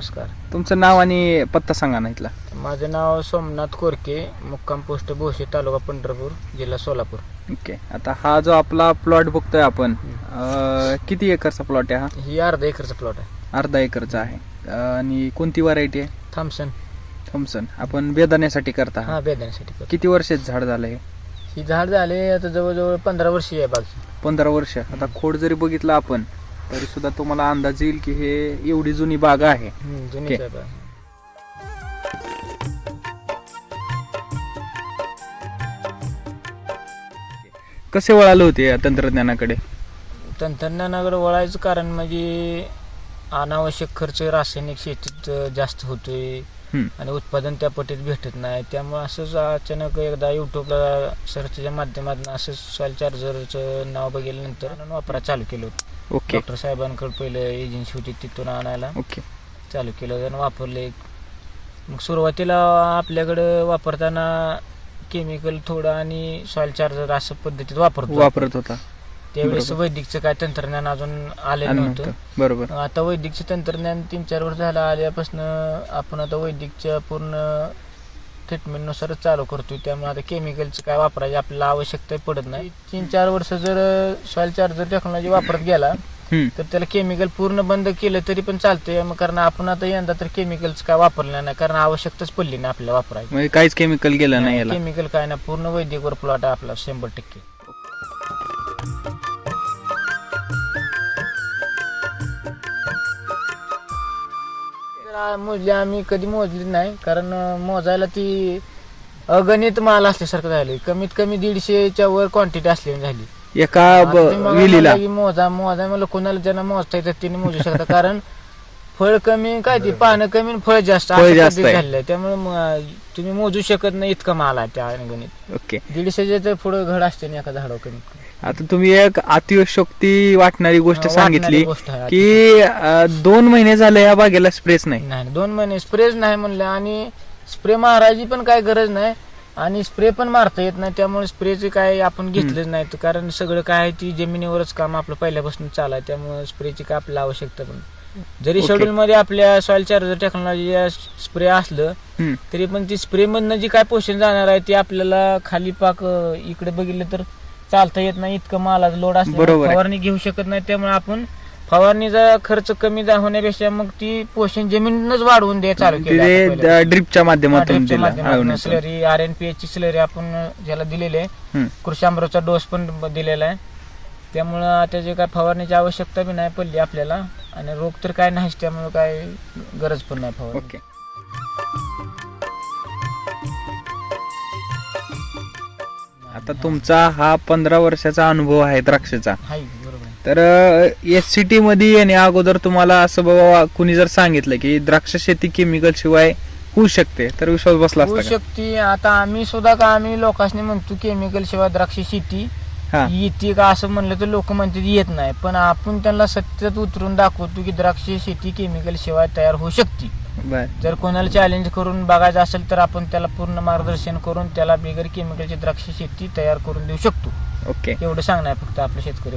नमस्कार. तुमचं नाव आणि पत्ता सांगा ना इथला. माझं नाव सोमनाथ कोरके मुक्काम पोस्ट भोशी तालुका पंढरपूर जिल्हा सोलापूर. ओके आता हा जो आपला प्लॉट बघतोय आपण अं, किती एकरचा प्लॉट आहे हा? ही अर्धा एकरचा प्लॉट आहे. अर्धा एकरचा आहे. अं, आणि कोणती व्हरायटी आहे? थॉम्सन थॉम्सन आपण बेदाण्यासाठी करता हा. हा बेदाण्यासाठी करतो. किती वर्षात झाड झालंय? ही झाड झाले आता जवळजवळ पंधरा वर्षी आहे बाग पंधरा वर्ष. आता खोड जरी बघितलं आपण तरी सुद्धा तुम्हाला अंदाज येईल की हे एवढी जुनी बाग आहे. हम्म, कसे वळाले होते या तंत्रज्ञानाकडे? तंत्रज्ञानाकडे वळायचं कारण म्हणजे अनावश्यक खर्च रासायनिक शेतीत जास्त होतोय हम्म. आणि उत्पादन त्या पटीत भेटत नाही. त्यामुळे असंच अचानक एकदा युट्यूबला सर्चच्या माध्यमातून असंच सॉईल चार्जरचं नाव बघितल्यानंतर वापरा चालू केलं होतं. ओके. डॉक्टर साहेबांकडे पहिलं एजन्सी होती तिथून आणायला. ओके. चालू केलं आणि वापरले. मग सुरुवातीला आपल्याकडं वापरताना केमिकल थोडं आणि सॉईल चार्जर असं पद्धतीत वापरतो. वापरत होता. त्यावेळेस. वैदिकचं काय तंत्रज्ञान अजून आलेलं नव्हतं. बरोबर. आता वैदिकचं तंत्रज्ञान तीन चार वर्ष झालं आल्यापासून आपण आता वैदिकच्या पूर्ण ट्रीटमेंटनुसारच चालू करतोय. त्यामुळे आता केमिकलचं काय वापरायची आपल्याला आवश्यकता पडत नाही. तीन चार वर्ष जर सॉईल चार्जर टेक्नॉलॉजी वापरत गेला. तर त्याला केमिकल पूर्ण बंद केलं तरी पण चालतंय. मग कारण आपण आता यंदा तर केमिकलचं काय वापरलं नाही कारण आवश्यकताच पडली नाही आपल्याला वापरायची. म्हणजे काहीच केमिकल गेलं नाही याला. केमिकल काय ना पूर्ण वैदिकवर प्लॉट आपला शंभर टक्के. आ- मोजली आम्ही कधी मोजली नाही कारण अं, मोजायला ती अगणित माल असल्यासारखं झालं कमीत कमी दीडशेच्या वर क्वांटिटी असली झाली. एका आता तुम्ही विलीला. म्हणला की मोजा मोजा मला कोणाला ज्यांना मोजता येतात त्यांनी मोजू शकता कारण फळ कमी काय ते पानं कमी आणि फळ जास्त फळ आहे. आहे. त्यामुळे म- तुम्ही मोजू शकत नाही इतका माल आहे त्या गणित ओके. दीडशेच्या तर पुढे घड असते ना एका झाडावर कमी. आता तुम्ही एक अतिशक्ती वाटणारी गोष्ट वाटणारी सांगितली गोष्ट आहे. की अं, दोन महिने झाले या बागेला स्प्रेस नाही दोन महिने स्प्रेच नाही म्हणलं आणि स्प्रे मारायची पण काय गरज नाही आणि स्प्रे पण मारता येत नाही त्यामुळे स्प्रेचे काय आपण घेतलंच नाही तर कारण सगळं काय आहे ती जमिनीवरच काम आपलं पहिल्यापासून चालू आहे त्यामुळे स्प्रेची काय आपल्याला आवश्यकता पण. जरी. शेड्यूल मध्ये आपल्या सॉइल चार्जर टेक्नॉलॉजी स्प्रे असलं हम्म. तरी पण ती स्प्रे मधनं जी काय पोषण जाणार आहे ते आपल्याला खाली पाक अं, इकडे बघितलं तर चालता येत नाही इतकं मालाचा लोड बरोबर आहे. फवारणी घेऊ शकत नाही त्यामुळे आपण फवारणीचा खर्च कमी जा- होण्यापेक्षा मग ती पोषण जमिनीनच वाढवून द्या चालू केलं ते. ड्रिपच्या माध्यमातून दिला आळवण्याचं. Slurry R N P H ची स्लरी आपण ज्याला दिलेली आहे हम्म. कृषी अमृतचा डोस पण ब- दिलेला आहे त्यामुळं त्याची काय फवारणीची आवश्यकता बी नाही पडली आपल्याला आणि रोग तर काय नाहीच त्यामुळे काय गरज पण नाही फवारणी ओके आता तुमचा हा पंधरा वर्षाचा अनुभव आहे द्राक्षाचा. हाय बरोबर आहे. तर एस सी टी मध्ये येण्या अगोदर तुम्हाला असं बाबा कुणी जर सांगितलं की द्राक्ष शेती केमिकल शिवाय होऊ शकते तर विश्वास बसला होऊ असता का? शकते. आता आम्ही सुद्धा का आम्ही लोकांनी म्हणतो केमिकल शिवाय द्राक्ष शेती हा. येते का असं म्हणलं तर लोक म्हणतात येत नाही. पण आपण त्यांना सत्यात उतरून दाखवतो की द्राक्ष शेती केमिकल शिवाय तयार होऊ शकते. बर जर कोणाला चॅलेंज करून बघायचं असेल तर आपण त्याला पूर्ण मार्गदर्शन करून त्याला बिगर केमिकलची द्राक्ष शेती तयार करून देऊ शकतो. ओके. एवढं सांगणार फक्त आपल्या शेतकरी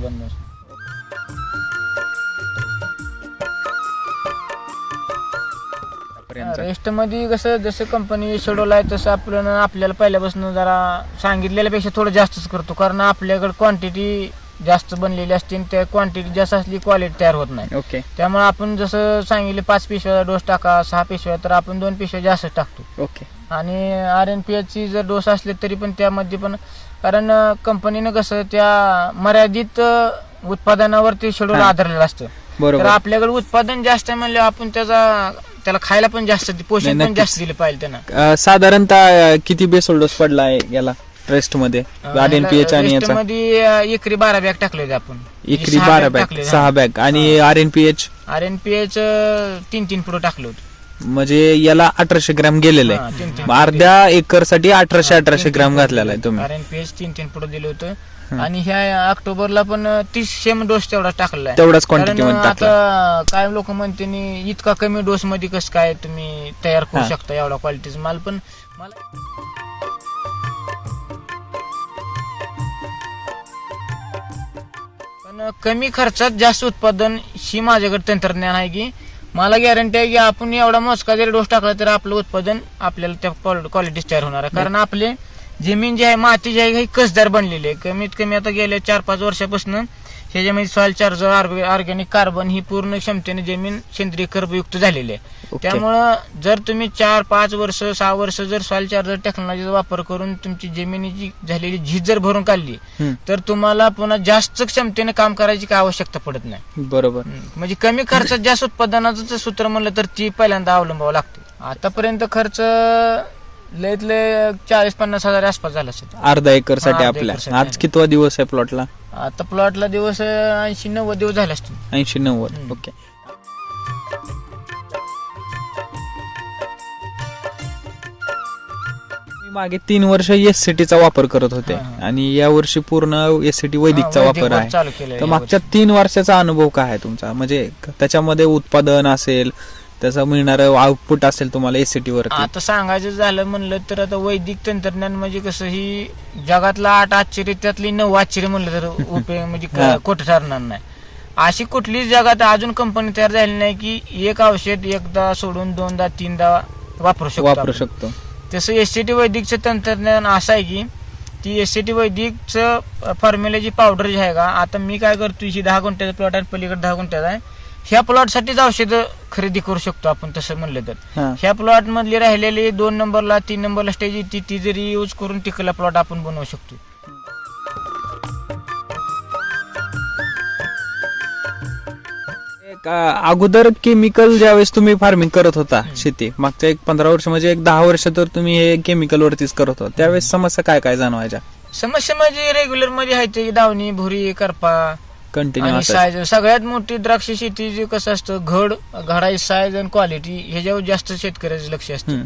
पर्यंत रेस्टमध्ये कसं जसं कंपनी शेड्यूल आहे तसं आपण आपल्याला पहिल्यापासून जरा सांगितलेल्यापेक्षा थोडं जास्तच करतो. कारण आपल्याकडे क्वांटिटी जास्त बनलेली असते आणि त्या क्वांटिटी जास्त असली क्वालिटी तयार होत नाही. ओके त्यामुळे आपण जसं सांगितले पाच पिशव्या डोस टाका सहा पिशव्या तर आपण दोन पिशव्या जास्त टाकतो. ओके आणि आर एन पी ची जर डोस असले तरी पण त्यामध्ये पण कारण कंपनीनं कसं त्या मर्यादित अ, उत्पादनावर ते शेड्यूल. आधारलेलं असतं. बरोबर. आपल्याकडे उत्पादन जास्त म्हणलं आपण त्याचा त्याला खायला पण जास्त पोषण पण. जास्त दिले पाहिजे त्यांना. साधारणतः किती बेसोल डोस पडला आहे याला? ट्रेस्टमध्ये आर एन पी एच आणि याचा. मध्ये एकरी बारा बॅग टाकले होते आपण. एकरी बारा बॅग सहा बॅग आणि R N P H R N P H तीन तीन पुढे टाकले होते. म्हणजे याला अठराशे ग्रॅम गेलेलं. हा, तीन- तीन आहे अर्ध्या एकरसाठी अठराशे अठराशे ग्रॅम घातलेला आहे तुम्ही. आर एन पी एच तीन तीन पुढे दिलं होतं. आणि ह्या ऑक्टोबरला पण तीस सेम डोस तेवढा टाकलेला आहे. तेवढाच क्वांटिटी कारण मध्ये टाकला. आता काय लोक म्हणते नी, इतका कमी डोस मध्ये कसं काय तुम्ही तयार करू हा. शकता एवढा क्वालिटीचा माल पण मला कमी खर्चात जास्त उत्पादन ही माझ्याकडे तंत्रज्ञान आहे की मला गॅरंटी आहे की आपण एवढा मोजका जरी डोस टाकला तर आपलं उत्पादन आपल्याला त्या क्वालिटी तयार होणार आहे. कारण आपले जमीन जी आहे माती जी आहे ही कसदार बनलेली आहे. कमीत कमी आता गेल्या चार पाच वर्षापासून ह्याच्यामध्ये सॉइल चार्जर ऑर्गॅनिक कार्बन ही पूर्ण क्षमतेने जमीन सेंद्रिय कर्बयुक्त झालेली आहे. त्यामुळं जर तुम्ही चार पाच वर्ष सहा वर्ष जर सॉइल चार्जर टेक्नॉलॉजीचा वापर करून तुमची जमिनीची झालेली झीज जर भरून काढली. तर तुम्हाला पुन्हा जास्त क्षमतेने काम करायची काय आवश्यकता पडत नाही बरोबर. म्हणजे कमी खर्चात जास्त उत्पादनाचं सूत्र म्हणलं तर ती पहिल्यांदा अवलंबावं लागते आतापर्यंत खर्च लयत लय चाळीस पन्नास हजार आसपास झाला असेल अर्धा एकरसाठी आपल्या आज. कितवा दिवस आहे प्लॉटला आता प्लॉटला दिवस ऐंशी नव्वद दिवस झाले असतील. ऐंशी नव्वद. ओके. मी मागे तीन वर्ष एस चा वापर करत होते. आणि या वर्षी पूर्ण एस सी टी वैदिकचा हा, वापर वैदिक आहे. चालू केलंय तर मागच्या तीन वर्षाचा अनुभव काय आहे तुमचा? म्हणजे त्याच्यामध्ये उत्पादन असेल त्याचा मिळणारं आउटपुट असेल तुम्हाला एस टी वरती आता सांगायचं झालं म्हणलं तर आता वैदिक तंत्रज्ञान म्हणजे कसं ही जगातला आठ आश्चर्य त्यातली नऊ आश्चर्य म्हणलं तर उपयोग म्हणजे हा. खोटं ठरणार नाही अशी कुठलीच जगात अजून कंपनी तयार झाली नाही की एक औषध एकदा सोडून दोनदा तीनदा वापरू शकतो वापरू आपण. शकतो तसं एस सी टी वैदिकचं तंत्रज्ञान असं आहे की ती एस सी टी वैदिकचं फॉर्म्युलाची पावडर जी आहे का आता मी काय करतो ही दहा गुंठ्याचा प्लॉट आहे पलीकडे दहा गुंठ्याचा आहे ह्या प्लॉटसाठीच औषधं खरेदी करू शकतो आपण तसं म्हणलं तर. हा. ह्या प्लॉट मधली राहिलेली दोन नंबरला तीन नंबरला स्टेज येते ती जरी यूज करून टिकला प्लॉट आपण बनवू शकतो. एक, अ, अगोदर केमिकल ज्यावेळेस तुम्ही फार्मिंग करत होता शेती मागच्या एक पंधरा वर्ष म्हणजे एक दहा वर्ष तर तुम्ही हे केमिकल वरतीच करत होता. त्यावेळेस समस्या काय काय जाणवायच्या? समस्या म्हणजे रेग्युलरमध्ये आहे ते दावणी भुरी करपा कंटिन्यू आणि साईज सगळ्यात मोठी द्राक्ष शेती जी कसं असतं घड घडाई साईज आणि क्वालिटी ह्याच्यावर जास्त शेतकऱ्याचं लक्ष असतं. हम्म.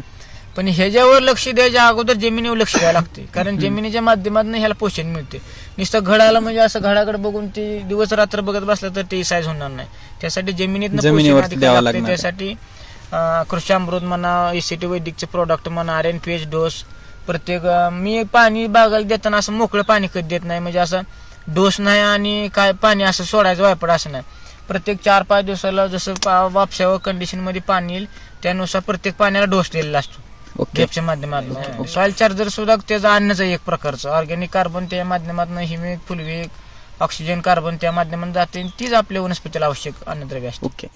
पण ह्याच्यावर लक्ष द्यायच्या अगोदर जमिनीवर लक्ष द्यायला लागते. कारण जमिनीच्या माध्यमातून ह्याला पोषण मिळते. नुसतं घडाला म्हणजे असं घडाकडे बघून ती दिवस रात्र बघत बसलं तर ते साईज होणार नाही. त्यासाठी जमिनीत जमिनीवरती द्यावं लागणार. त्यासाठी अं, कृषी अमृत म्हणा एसीटी वैदिकचे प्रोडक्ट म्हणा R N P H dose प्रत्येक अं, मी पाणी बागायला देताना असं मोकळं पाणी कधी देत नाही. म्हणजे असं डोस नाही आणि काय पाणी असं सोडायचं वायपड असं नाही. प्रत्येक चार पाच दिवसाला जसं पा- वापशावर कंडिशनमध्ये पाणी येईल त्यानुसार प्रत्येक पाण्याला डोस दिलेला असतो. ओके. ड्रिपच्या माध्यमातून. सॉइल चार्जर सुद्धा त्याचं अन्नच आहे एक प्रकारचं. ऑर्गॅनिक कार्बन त्या माध्यमातून हिमिक फुलविक ऑक्सिजन कार्बन त्या माध्यमातून जाते आणि तीच आपल्या वनस्पतीला आवश्यक अन्नद्रव्य असते. ओके.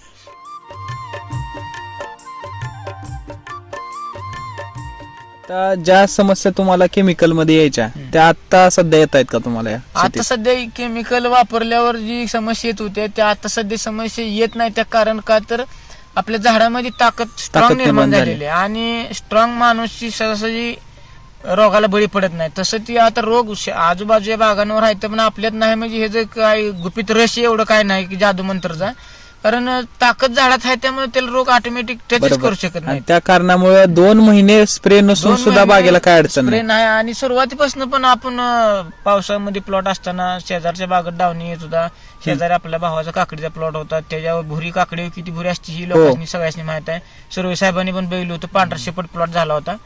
आता ज्या समस्या तुम्हाला केमिकलमध्ये यायच्या. त्या आता सध्या येत आहेत का तुम्हाला या आता शेतीत? सध्या केमिकल वापरल्यावर जी समस्या येत होत्या त्या आता सध्या समस्या येत नाही त्या कारण का तर आपल्या झाडामध्ये ताकद स्ट्रॉंग निर्माण निर्माण झाली. झालेली आहे आणि स्ट्रॉंग माणूसची सहसाजी रोगाला बळी पडत नाही तसं ती आता रोग श- आजूबाजूच्या बागांवर आहे पण आपल्यात नाही म्हणजे हे जे काय गुपित रशी एवढं काय नाही की जादू मंत्रचा कारण ताकद झाडात आहे त्यामुळे त्याला रोग ऑटोमॅटिक टचच बरोबर. करू शकत आणि नाही त्या कारणामुळे दोन महिने स्प्रे नसून दोन सुद्धा महिने बागेला काय अडचण spray नाही नाही आणि सुरुवातीपासून पण आपण अं, पावसामध्ये प्लॉट असताना शेजारच्या बागेत डावणी येत होता शेजारी आपल्या भावाचा काकडीचा प्लॉट होता. त्याच्यावर भुरी काकडी किती भुरी असते ही लोकांनी सगळ्यांनी माहीत आहे. सर्व साहेबांनी पण बघितलं होतं पांढरा शेपट प्लॉट झाला होता.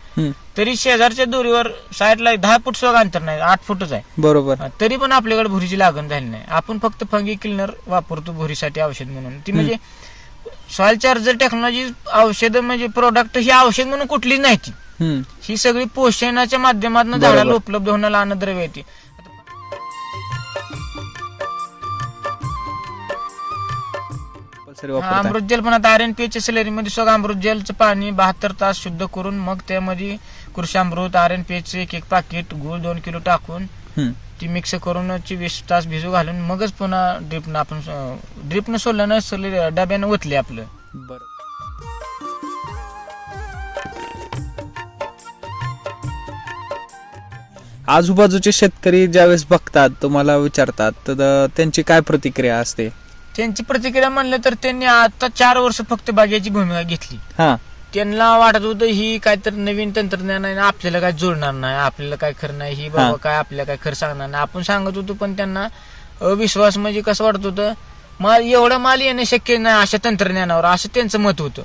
तरी शेजारच्या दोरीवर साईडला दहा फूट सुद्धा अंतर नाही आठ फूटच आहे. बरोबर. हा, तरी पण आपल्याकडे भुरीची लागण झाली नाही. आपण फक्त फंगी क्लिनर वापरतो भुरीसाठी औषध म्हणून. ती म्हणजे सॉइल चार्जर टेक्नॉलॉजी औषध म्हणजे प्रोडक्ट ही औषध म्हणून कुठलीच नाही ती. ही सगळी पोषणाच्या माध्यमातून. झाडाला उपलब्ध होणारा अन्नद्रव्य येते कंपल्सरी हा. अमृत जल पण आता आर एन पी सॅलरी मध्ये सगळं अमृत जलचं पाणी बहात्तर तास शुद्ध करून मग त्यामध्ये कृषी अमृत आर एन पी एक एक पाकिट गुळ दोन किलो टाकून हम्म, ती मिक्स करून वीस तास भिजू घालून मगच पुन्हा ड्रिपनं आपण ड्रिपनं सोडलं ना सोडले डब्यानं ओतले आपलं. बरोबर आजूबाजूचे शेतकरी ज्यावेळेस बघतात तुम्हाला विचारतात तर त्यांची काय प्रतिक्रिया असते? त्यांची प्रतिक्रिया म्हणलं तर त्यांनी आता चार वर्ष फक्त बागेची भूमिका घेतली. हा. त्यांना वाटत होतं ही काय तर नवीन तंत्रज्ञान आहे ना आपल्याला काय जुळणार नाही आपल्याला काय खरं नाही ही हा. बाबा काय आपल्याला काय खरं सांगणार नाही. आपण सांगत होतो पण त्यांना अविश्वास म्हणजे कसं वाटत होतं माल एवढा माल येणं शक्य नाही अशा तंत्रज्ञानावर असं त्यांचं मत होतं.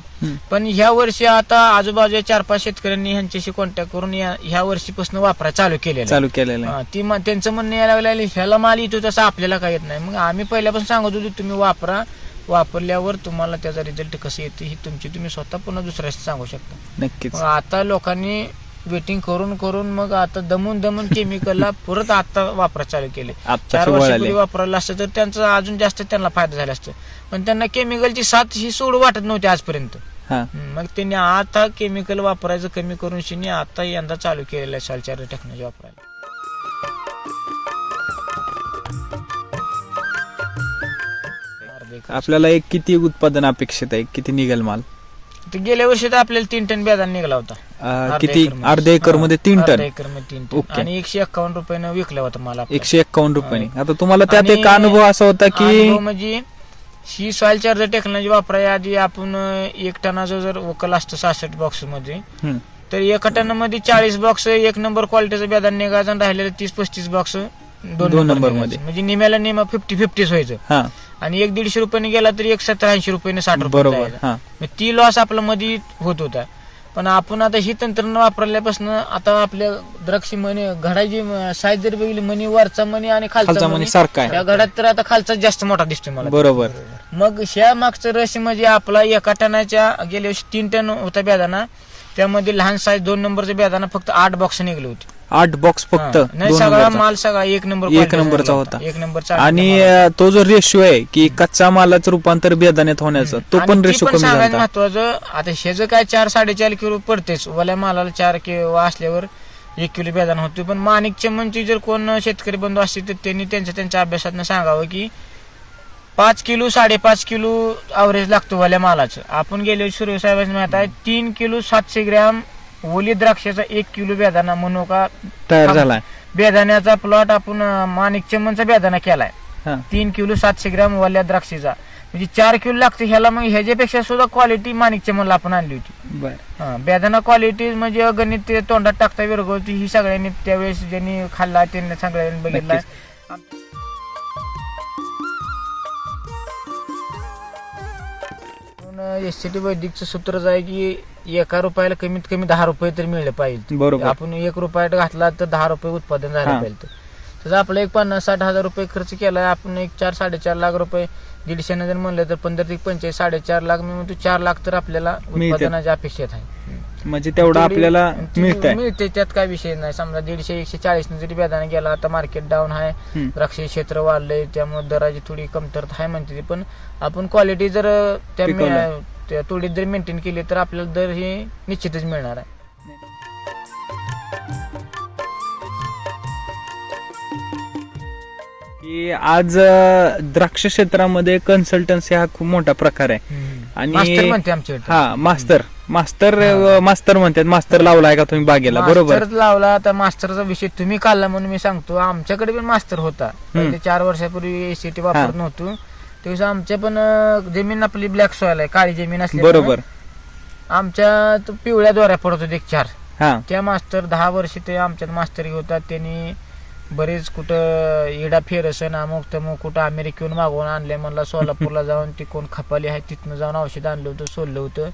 पण ह्या वर्षी आता आजूबाजूच्या चार पाच शेतकऱ्यांनी ह्यांच्याशी कॉन्टॅक्ट करून ह्या वर्षीपासून वापरायला चालू केलेलं. चालू केलेलं ती त्यांचं म्हणणं यायला लागलं ह्याला माल येतो तसं आपल्याला काय येत नाही. मग आम्ही पहिल्यापासून सांगत होतो तुम्ही वापरा. वापरल्यावर तुम्हाला त्याचा रिझल्ट कसं येते ही तुमची तुम्ही स्वतः पुन्हा दुसऱ्याशी सांगू शकता. नक्कीच. आता लोकांनी वेटिंग करून करून मग आता दमून दमून केमिकलला परत आता वापरा चालू केले. चार वर्षापूर्वी वापरायला असतं तर त्यांचं अजून जास्त त्यांना फायदा झाला असतं. पण त्यांना केमिकलची साथ ही सोड वाटत नव्हती आजपर्यंत. मग त्यांनी आता केमिकल वापरायचं कमी करून शिनी आता यंदा चालू केलेलं आहे सालचार टेक्नॉलॉजी वापरायला. आपल्याला एक किती उत्पादन अपेक्षित आहे? किती निघेल माल? ते गेल्या वर्षी तर आपल्याला तीन टन बेदान निघाला होता अं, अर्ध्या किती एकरमध्ये. अर्ध्या एकरमध्ये तीन अर्ध्या टन एकरमध्ये तीन टन ओके. आणि एकशे एक्कावन्न रुपयानं विकला होता मला. एकशे एक्कावन्न रुपयांनी आता तुम्हाला त्यात आणि एक अनुभव असा होता की अनुभव म्हणजे ही सॉइल चार्जर टेक्नॉलॉजी वापरायच्या आधी आपण अं, एक टनाचं जर वकल असतं सहासष्ट बॉक्समध्ये तर एका टनामध्ये चाळीस बॉक्स एक नंबर क्वालिटीचं बेदान निघायचं आणि राहिलेलं तीस पस्तीस बॉक्स दोन दोन नंबर. मध्ये. म्हणजे निम्याला निमा फिफ्टी फिफ्टीच व्हायचं हा आणि एक दीडशे रुपयाने गेला तरी एक सत्तर ऐंशी रुपयाने साठ रुपये बरोबर जायचं. हा. मग ती लॉस आपल्या मध्ये होत होता. पण आपण आता ही तंत्रज्ञान वापरल्यापासून आता आपल्या द्राक्षी मणी घडाची साईज जर बघितली मणी वरचा मणी आणि खालचा खालचा मणी मणी सारखा आहे. या घडात तर आता खालचा जास्त मोठा दिसतोय मला. बरोबर. मग ह्या मागचं रहस्य म्हणजे आपला एका टनाच्या गेल्या वर्षी तीन टन होता बेदाना. त्यामध्ये लहान साईज दोन नंबरच्या बेदाना फक्त आठ बॉक्स निघले होते. आठ बॉक्स फक्त हा. नाही दोन सगळा नंबरचा. माल सगळा एक नंबर एक quality नंबरचा होता. एक नंबरचा आणि अं, तो जो रेशो आहे की कच्चा मालाचं रूपांतर बेदाण्यात होण्याचं तो पण रेशो कमी झाला महत्वाचं आता ह्याचं काय चार साडेचार किलो पडतेच ओल्या मालाला चार किलो असल्यावर एक किलो बेदान होतो पण माणिक चमनची जर कोण शेतकरी बंधू असतील तर त्यांनी त्यांच्या त्यांच्या अभ्यासातनं सांगावं की पाच किलो साडेपाच किलो अवरेज लागतो वाल्या मालाचं आपण गेले सूर्य साहेबांनी माहीत आहे तीन किलो सातशे ग्रॅम ओली द्राक्षाचा एक किलो बेदाना म्हणू का? तयार झालाय. बेदाण्याचा प्लॉट आपण माणिक चमनचा बेदाना केलाय. हा. तीन किलो सातशे ग्रॅम वाल्या द्राक्षीचा. म्हणजे चार किलो लागते ह्याला मग ह्याच्यापेक्षा सुद्धा क्वालिटी माणिक चमनला आपण आणली होती. बर. हा, बेदाना क्वालिटी म्हणजे अगणित ते तोंडात टाकता विरघळती ही सगळ्यांनी त्यावेळेस ज्यांनी खाल्ला त्यांनी सगळ्यांनी बघितला. एस सी टी वैदिकचं सूत्रच आहे की एका रुपयाला कमीत कमी दहा रुपये तर मिळले पाहिजे बरोबर आपण एक रुपयात घातला तर दहा रुपये उत्पादन झालं हा. पाहिजे तर आपलं एक पन्नास साठ हजार रुपये खर्च केलाय आपण एक चार साडेचार लाख रुपये दीडशे जर म्हणलं तर पंधरा ते पंचेचाळीस साडेचार लाख मी म्हणतो चार लाख तर आपल्याला मिळते. उत्पादनाच्या अपेक्षित आहे म्हणजे तेवढं तेवढी- आपल्याला ती मिळतंय. मिळते त्यात काय विषय नाही. समजा दीडशे एकशे चाळीस जरी बेदाने गेला आता मार्केट डाऊन आहे. द्राक्ष क्षेत्र वाढलंय त्यामुळे दराची थोडी कमतरता आहे म्हणते ती. पण आपण क्वालिटी जर त्या मे- टिकवलं. त्या थोडी जर मेंटेन केली तर आपल्याला दर हे निश्चितच मिळणार आहे. की आज अं, द्राक्ष क्षेत्रामध्ये कन्सल्टन्सी हा खूप मोठा प्रकार आहे. आणि- म्हणते आमच्याकडे. हा मास्तर. मास्तर मास्तर म्हणतात मास्तर लावलाय का तुम्ही बागेला? बरोबर. लावला आता मास्टरचा विषय तुम्ही काढला म्हणून मी सांगतो. आमच्याकडे पण मास्टर होता. पहिले चार वर्षापूर्वी एसीटी वापरत नव्हतो. त्यावेळेस आमच्या पण जमीन आपली ब्लॅक सॉइल आहे काळी जमीन असली बरोबर. आमच्या पिवळ्या दोऱ्या पडत होते एक चार. हा. त्या मास्टर दहा वर्ष ते आमच्यात मास्टरी होता. त्यांनी बरेच कुठं इडा फेरसन अमुक तमुक कुठं अमेरिकेहून मागवून आणले म्हणला सोलापूरला जाऊन ती कोण खपाली आहे तिथनं जाऊन औषध आणलं होतं सोडलं होतं.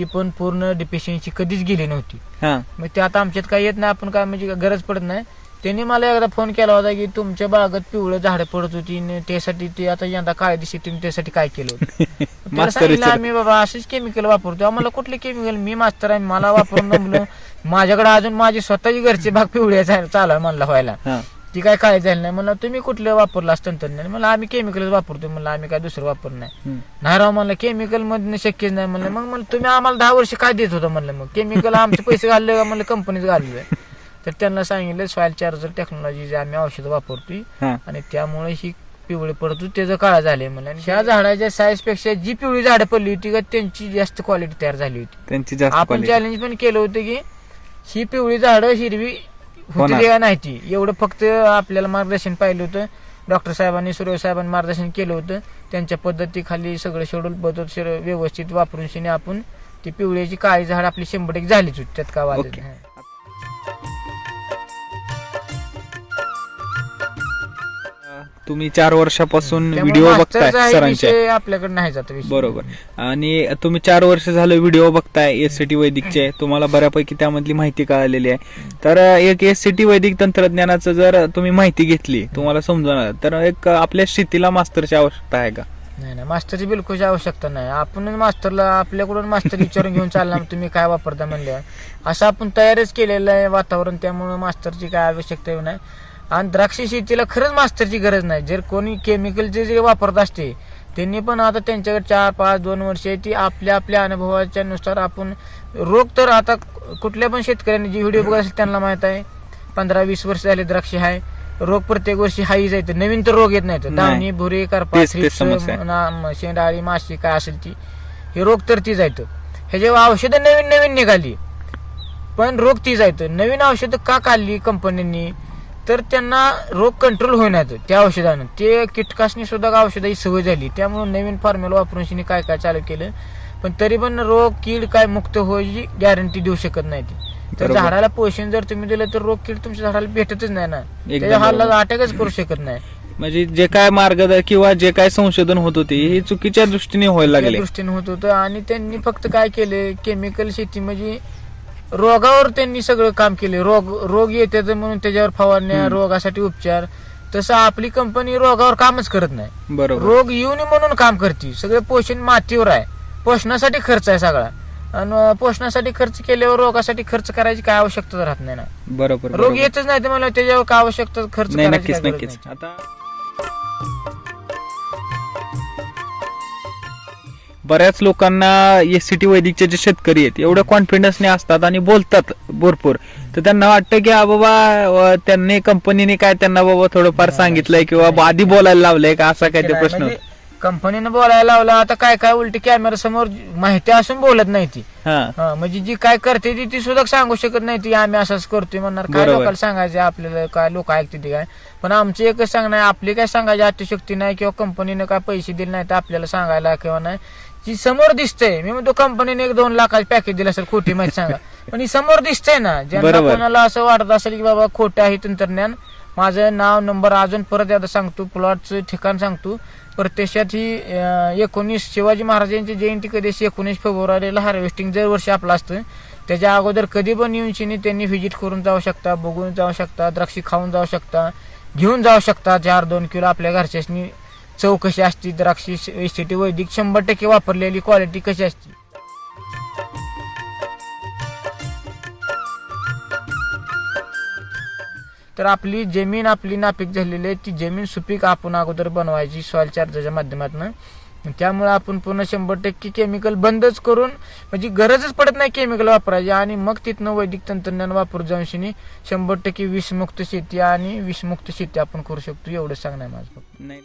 ती पण पूर्ण डिफिशियन्सी कधीच गेली नव्हती. हा. मग ते आता आमच्यात काय येत नाही आपण काय म्हणजे गरज पडत नाही. त्यांनी मला एकदा फोन केला होता की तुमच्या बागेत पिवळं झाडं पडत होती आणि त्यासाठी ते आता यंदा काय दिवशी तुम्ही त्यासाठी काय केलं होतं? त्याला मास्तर सांगितलं विचार. आम्ही बाबा असंच केमिकल वापरतो आम्हाला कुठले केमिकल मी मास्तर आहे. मला वापरून जमलं माझ्याकडे अजून माझी स्वतःची घरची भाग पिवळ्या चालू आहे म्हणला व्हायला. हा. ती काय काय झालं नाही. मला तुम्ही कुठलं वापरलं असतं तंत्रज्ञान? मला आम्ही केमिकल वापरतो म्हणलं आम्ही काय दुसरं वापर नाही. नाही राव म्हणलं केमिकल मधनं शक्य नाही. म्हणलं मग म्हणलं तुम्ही आम्हाला दहा वर्ष काय देत होता? म्हणलं मग केमिकल आमचे पैसे घालले का? म्हणलं कंपनीत घालले तर त्यांना सांगितलं सॉइल चार्जर टेक्नॉलॉजी जे आम्ही औषध वापरतोय आणि त्यामुळे ही पिवळी पडतो त्याचं काळा झाले म्हणलं आणि ह्या झाडाच्या साईजपेक्षा जी पिवळी झाडं पडली होती का त्यांची जास्त क्वालिटी तयार झाली होती. त्यांची आपण. चॅलेंज पण केलं होतं की ही पिवळी झाडं हिरवी होणार. होती का नाही ती एवढं फक्त आपल्याला मार्गदर्शन पाहिलं होतं डॉक्टर साहेबांनी सूर्य साहेबांनी मार्गदर्शन केलं होतं त्यांच्या पद्धतीखाली सगळं शेड्यूल बदल व्यवस्थित वापरून शिने आपण ती पिवळ्याची काळी झाड आपली शंभर टक्के झालीच होती त्यात का वाद Okay. तुम्ही चार वर्षापासून व्हिडिओ बघताय सरांचे. आपल्याकडे नाही जात बरोबर. आणि तुम्ही चार वर्ष झालं व्हिडिओ बघताय एस सी टी वैदिकचे. तुम्हाला बऱ्यापैकी त्यामधली माहिती कळालेली आहे. तर एक एस सी टी वैदिक तंत्रज्ञानाचं जर तुम्ही माहिती घेतली तुम्हाला समजून तर एक आपल्या शेतीला मास्तरची आवश्यकता आहे का? नाही नाही मास्टरची बिलकुल आवश्यकता नाही. आपणच मास्टरला आपल्याकडून मास्टर विचारून घेऊन चालणार तुम्ही काय वापरता म्हणल्यावर. असं आपण तयारच केलेलं आहे वातावरण त्यामुळे मास्टरची काय आवश्यकता नाही. आणि द्राक्ष शेतीला खरंच मास्टरची गरज नाही. जर कोणी केमिकलचे जे वापरत असते त्यांनी पण आता त्यांच्याकडे चार पाच दोन वर्ष आहे ती आपल्या आपल्या अनुभवाच्या नुसार आपण रोग तर आता कुठल्या पण शेतकऱ्यांनी जी व्हिडिओ बघत असेल त्यांना माहीत आहे. पंधरा वीस वर्ष झाले द्राक्ष आहे. रोग प्रत्येक वर्षी हाई जायचं नवीन तर रोग येत नाहीत. नाही. दावणी भुरे करपा तेच- तेच शेंडाळी माशी काय असेल ती हे रोग तर ती जायचं हे जेव्हा औषधं नवीन नवीन निघाली पण रोग ती जायचं नवीन औषधं का काढली कंपन्यांनी तर त्यांना रोग कंट्रोल होईनात त्या औषधानं. ते कीटकासनी सुद्धा औषधाची सवय झाली. त्यामुळे नवीन फॉर्म्युला वापरून शिनी काय काय चालू केलं. पण तरी पण रोग कीड काय मुक्त व्हायची गॅरंटी देऊ शकत नाही ती. तर. झाडाला पोषण जर तुम्ही दिलं तर रोग कीड तुमच्या झाडाला भेटतच नाही ना. त्याच्या. अटॅकच करू शकत नाही. म्हणजे जे काय मार्ग किंवा जे काय संशोधन होत होते हे चुकीच्या दृष्टीने व्हायला लागले. दृष्टीने होत होतं. आणि त्यांनी फक्त काय केले केमिकल शेती म्हणजे रोगावर त्यांनी सगळं काम केले. रोग रोग येते तर म्हणून त्याच्यावर फवारण्या. रोगासाठी उपचार. तसं आपली कंपनी रोगावर कामच करत नाही. बरोबर. रोग येऊ नये म्हणून काम करते. सगळे पोषण मातीवर आहे. पोषणासाठी खर्च आहे सगळा. आणि पोषणासाठी खर्च केल्यावर रोगासाठी खर्च करायची काय आवश्यकता राहत नाही ना. बरोबर रोग. येतच नाही तर मला त्याच्यावर काय आवश्यकता खर्च नक्कीच नक्कीच. आता बऱ्याच लोकांना एस सी टी वैदिकचे जे शेतकरी आहेत एवढ्या कॉन्फिडन्सने असतात आणि बोलतात भरपूर. तर त्यांना वाटतं की हा बाबा त्यांनी कंपनीने काय त्यांना बाबा थोडंफार सांगितलंय किंवा. आधी बोलायला लावलंय का? असा काय ते प्रश्न म्हणजे कंपनीनं बोलायला लावला आता काय काय उलटी कॅमेरा समोर माहिती असून बोलत नाही ती. हा. हा, म्हणजे जी काय करते ती ती सुद्धा सांगू शकत नाही ती आम्ही असंच करतोय म्हणणार. काय बरोबर. लोकांना सांगायचं आपल्याला काय लोक ऐकते ते काय. पण आमची एकच सांगणं आहे आपली काय सांगायची अतिशक्ती नाही किंवा कंपनीनं काय पैसे दिले नाही तर आपल्याला सांगायला किंवा नाही. जी समोर दिसतंय. मी म्हणतो कंपनीने एक दोन लाखाची पॅकेज दिलं असेल खोटी माहिती सांगा. पण ही समोर दिसतंय ना ज्यांना बरोबर. कोणाला असं वाटत असेल की बाबा खोटं आहे तंत्रज्ञान. माझं नाव नंबर अजून परत एकदा सांगतो प्लॉटचं ठिकाण सांगतो. प्रत्यक्षात ही अं, एकोणीस शिवाजी महाराजांची जयंती कधी असते एकोणीस फेब्रुवारीला हार्वेस्टिंग दरवर्षी आपलं असतं. त्याच्या अगोदर कधी पण येऊन शिनी त्यांनी व्हिजिट करून जाऊ शकता बघून जाऊ शकता द्राक्षी खाऊन जाऊ शकता घेऊन जाऊ शकता चार दोन किलो आपल्या घरच्यासनी चव कशी असते द्राक्षी एसीटी वैदिक शंभर टक्के वापरलेली क्वालिटी कशी असते? तर आपली जमीन आपली नापीक झालेली आहे. ती जमीन सुपीक आपण अगोदर बनवायची सॉइल चार्जच्या माध्यमातून. त्यामुळे आपण पूर्ण शंभर टक्के केमिकल बंदच करून म्हणजे गरजच पडत नाही केमिकल वापरायची. आणि मग तिथनं वैदिक तंत्रज्ञान वापरू जाऊन शिनी शंभर टक्के विषमुक्त शेती आणि विषमुक्त शेती आपण करू शकतो. एवढं सांगणं आहे माझं फक्त. नाही.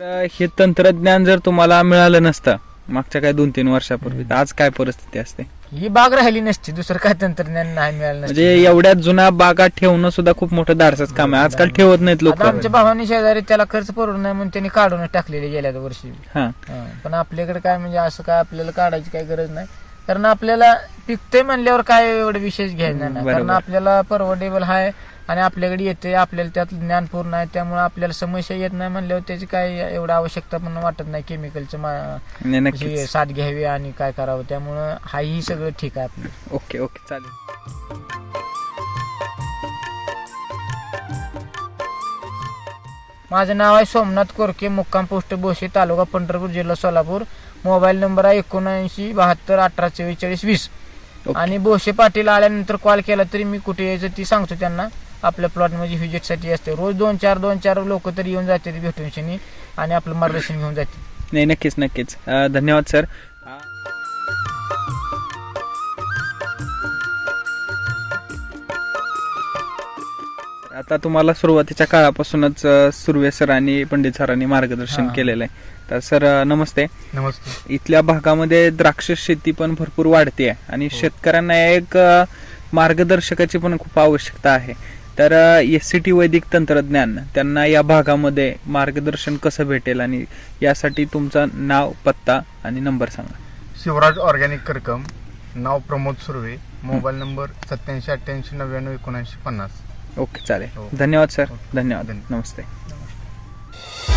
तर हे तंत्रज्ञान जर तुम्हाला मिळालं नसतं मागच्या काय दोन तीन वर्षापूर्वी तर आज काय परिस्थिती असते? ही बाग राहिली नसती दुसरं काय तंत्रज्ञान नाही मिळालं नसतं. म्हणजे एवढ्या जुन्या बागा ठेवणं सुद्धा खूप मोठं धाडसच काम आहे. आजकाल ठेवत नाहीत लोक. आता आमच्या भावानी शेजारी त्याला खर्च परवडत नाही म्हणून त्यांनी काढूनच टाकलेले गेल्या वर्षी. हा. हा, पण आपल्याकडे काय म्हणजे असं काय आपल्याला काढायची काही गरज नाही. कारण आपल्याला पिकते म्हणल्यावर काय एवढं विशेष घ्यायचं नाही. बरोबर. कारण आपल्याला परवडेबल आहे आणि आपल्याकडे येते आपल्याला त्यात ज्ञान पूर्ण आहे त्यामुळे आपल्याला समस्या येत नाही म्हणल्यावर त्याची काय एवढं आवश्यकता पण वाटत नाही केमिकलचं मा- साथ घ्यावी आणि काय करावं त्यामुळं हाही सगळं ठीक आहे आपलं. ओके ओके चालेल. माझं नाव आहे सोमनाथ कोरके मुक्काम पोस्ट बोशे तालुका पंढरपूर जिल्हा सोलापूर. मोबाईल नंबर आहे एकोणऐंशी बहात्तर अठरा चव्वेचाळीस वीस. आणि बोशे पाटील आल्यानंतर कॉल केला तरी मी कुठे यायचं ती सांगतो त्यांना. आपल्या प्लॉटमध्ये व्हिजिटसाठी असते. रोज दोन चार दोन चार लोक तरी येऊन जाते भेटून शनी आणि आपलं मार्गदर्शन घेऊन जाते. नाही नक्कीच नक्कीच. अं, धन्यवाद सर. आता तुम्हाला सुरुवातीच्या काळापासूनच अं, सुर्वे सरांनी पंडित सरांनी मार्गदर्शन हा. केलेलं आहे. तर सर अं, नमस्ते. नमस्ते. इथल्या भागामध्ये द्राक्ष शेती पण भरपूर वाढते आणि हो. शेतकऱ्यांना एक अं, मार्गदर्शकाची पण खूप आवश्यकता आहे. तर एस सी टी वैदिक तंत्रज्ञान त्यांना या भागामध्ये मार्गदर्शन कसं भेटेल आणि यासाठी तुमचं नाव पत्ता आणि नंबर सांगा. शिवराज ऑर्गॅनिक करकम नाव प्रमोद सुर्वे मोबाईल नंबर सत्याऐंशी अठ्ठ्याऐंशी नव्याण्णव एकोणऐंशी पन्नास. ओके चालेल. हो. धन्यवाद सर. हो. धन्यवाद. धन्यवाद. नमस्ते. नमस्ते.